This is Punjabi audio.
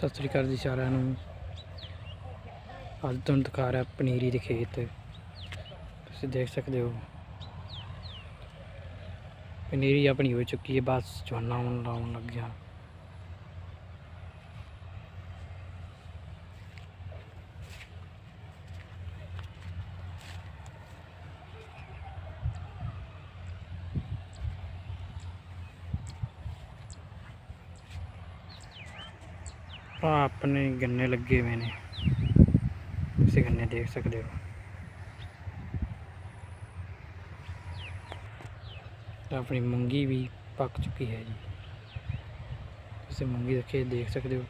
ਸਤਿ ਸ੍ਰੀ ਅਕਾਲ ਜੀ ਸਾਰਿਆਂ ਨੂੰ। ਅੱਜ ਤੁਹਾਨੂੰ ਦਿਖਾ ਰਿਹਾ ਪਨੀਰੀ ਦੇ ਖੇਤ। ਤੁਸੀਂ ਦੇਖ ਸਕਦੇ ਹੋ। ਪਨੀਰੀ ਆਪਣੀ ਹੋ ਚੁੱਕੀ ਹੈ, ਬਸ ਝੋਨਾ ਹੁਣ ਲਾਉਣ ਲੱਗਿਆ। ਆ ਆਪਣੇ ਗੰਨੇ ਲੱਗੇ ਹੋਏ ਨੇ। ਤੁਸੀਂ ਗੰਨੇ ਦੇਖ ਸਕਦੇ ਹੋ। ਤਾਂ ਆਪਣੀ ਮੂੰਗੀ ਵੀ ਪੱਕ ਚੁੱਕੀ ਹੈ ਜੀ। ਤੁਸੀਂ ਮੂੰਗੀ ਦੇ ਖੇਤ ਦੇਖ ਸਕਦੇ ਹੋ।